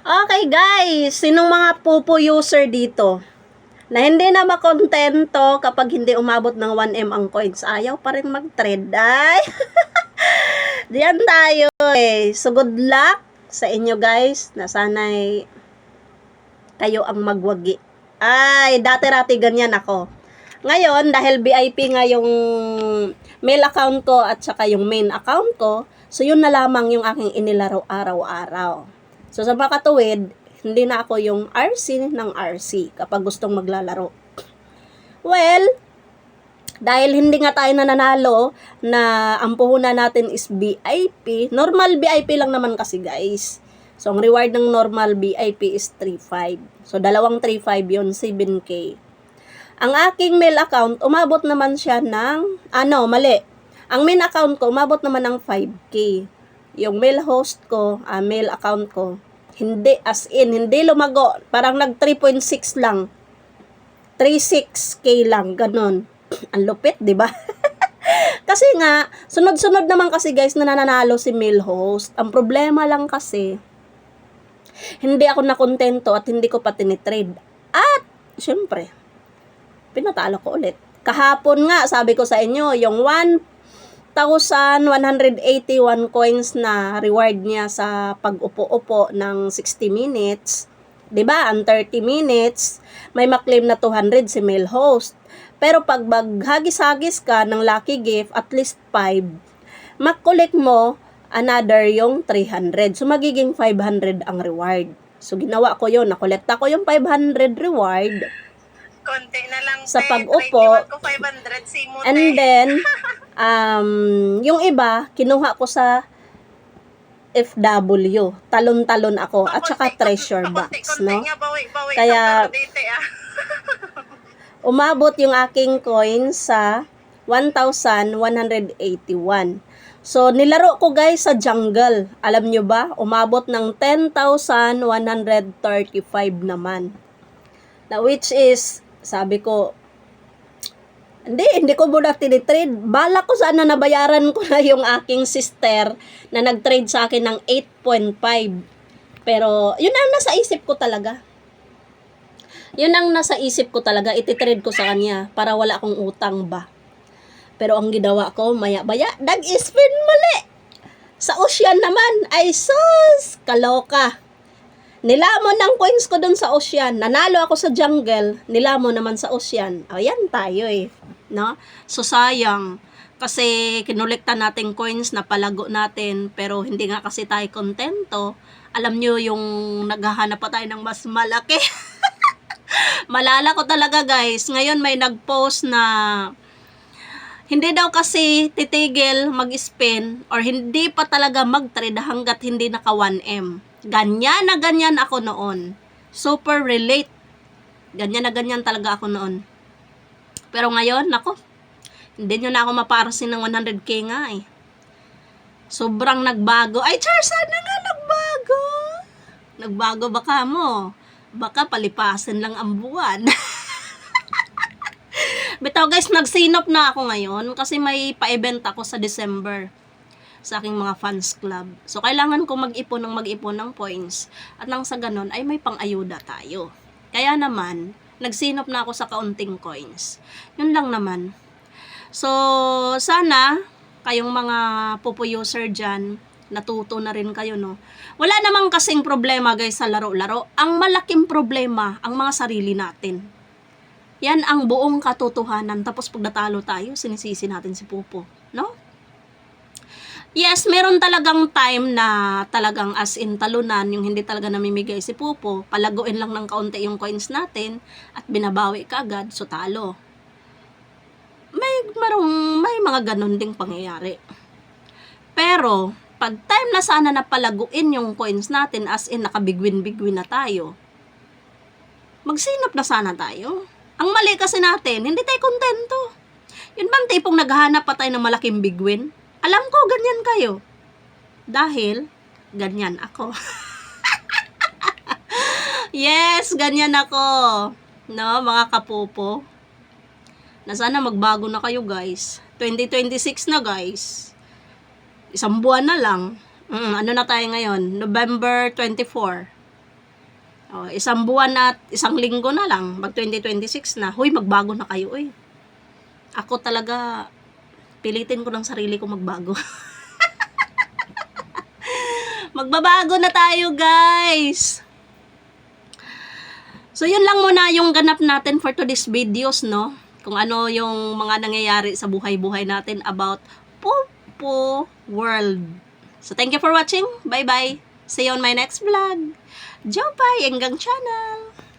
Okay guys, sinong mga pupo user dito? Na hindi na makontento kapag hindi umabot ng 1M ang coins. Ayaw pa rin mag-trade. Ay! Diyan tayo eh. So good luck sa inyo guys na sana'y kayo ang magwagi. Ay, dati-rati ganyan ako. Ngayon, dahil VIP nga yung mail account ko at saka yung main account ko, so yun na lamang yung aking inilaro araw-araw. So sa mga katuwid, hindi na ako yung RC ng RC kapag gustong maglalaro. Well, dahil hindi nga tayo nananalo na ang puhunan natin is VIP, normal VIP lang naman kasi guys. So ang reward ng normal VIP is 3.5. So dalawang 3.5 yun, 7K. Ang aking mail account, umabot naman siya ng, ano, mali. Ang main account ko, umabot naman ng 5K. Yung mail host ko, ah, mail account ko, hindi, as in, hindi lumago. Parang nag 3.6 lang. 36K lang, ganun. Ang lupit, di ba? kasi nga, sunod-sunod naman kasi guys na nananalo si mail host. Ang problema lang kasi, hindi ako nakontento at hindi ko pa tinitrade. At, syempre, pinatalo ko ulit. Kahapon nga, sabi ko sa inyo, yung 1,181 coins na reward niya sa pag-upo-upo ng 60 minutes, 'di ba? Ang 30 minutes, may maklaim na 200 si mail host. Pero pag maghagis-hagis ka ng lucky gift, at least 5, makulik mo another yung 300. So, magiging 500 ang reward. So, ginawa ko yun. Nakolekta ko yung 500 reward. Konti na lang. Sa pag-upo. 21 ko 500 si And then, um, yung iba, kinuha ko sa FW. Talon-talon ako. At saka treasure box, no? Kaya- ah. Umabot yung aking coin sa 1,181. So, nilaro ko guys sa jungle. Alam nyo ba? Umabot ng 10,135 naman. Na which is, sabi ko, hindi, hindi ko muna tinitrade. Bala ko sana nabayaran ko na yung aking sister na nag-trade sa akin ng 8.5. Pero, yun ang nasa isip ko talaga. Yun ang nasa isip ko talaga, ititrade ko sa kanya para wala akong utang ba. Pero ang ginawa ko, maya-maya, nag-spin mali. Sa ocean naman, ay sus, kaloka. Nilamon ng coins ko dun sa ocean. Nanalo ako sa jungle, nilamon naman sa ocean. Ayan tayo eh. No? So sayang. Kasi kinulekta natin coins na palago natin, pero hindi nga kasi tayo kontento. Alam nyo yung naghahanap pa tayo ng mas malaki. Malala ko talaga guys. Ngayon may nag-post na hindi daw kasi titigil mag-spin or hindi pa talaga mag-trade hanggat hindi naka 1M. Ganyan na ganyan ako noon. Super relate. Ganyan na ganyan talaga ako noon. Pero ngayon, nako, hindi nyo na ako maparasin ng 100k nga eh. Sobrang nagbago. Ay, Char, sana nga nagbago. Nagbago baka mo. Baka palipasin lang ang buwan. Bitaw guys, nagsinop na ako ngayon kasi may pa-event ako sa December sa aking mga fans club. So, kailangan ko mag-ipon ng mag-ipon ng points. At nang sa ganon, ay may pang-ayuda tayo. Kaya naman, nagsinop na ako sa kaunting coins. Yun lang naman. So, sana, kayong mga pupo user dyan, natuto na rin kayo, no? Wala namang kasing problema, guys, sa laro-laro. Ang malaking problema, ang mga sarili natin. Yan ang buong katotohanan. Tapos pag natalo tayo, sinisisi natin si Pupo. No? Yes, meron talagang time na talagang as in talunan, yung hindi talaga namimigay si Pupo, palaguin lang ng kaunti yung coins natin at binabawi ka agad, so talo. May, marong, may mga ganun ding pangyayari. Pero, pag time na sana na palaguin yung coins natin as in nakabigwin-bigwin na tayo, magsinop na sana tayo. Ang mali kasi natin, hindi tayo kontento. Yun bang tipong naghahanap pa tayo ng malaking bigwin? Alam ko, ganyan kayo. Dahil, ganyan ako. yes, ganyan ako. No, mga kapupo. Na sana magbago na kayo, guys. 2026 na, guys. Isang buwan na lang. Mm, ano na tayo ngayon? November 24. Oh, isang buwan at isang linggo na lang, mag 2026 na. Hoy, magbago na kayo, oy. Ako talaga, pilitin ko ng sarili ko magbago. Magbabago na tayo, guys. So, yun lang muna yung ganap natin for today's videos, no? Kung ano yung mga nangyayari sa buhay-buhay natin about Popo World. So, thank you for watching. Bye-bye. See you on my next vlog. Jopay, Enggang Channel.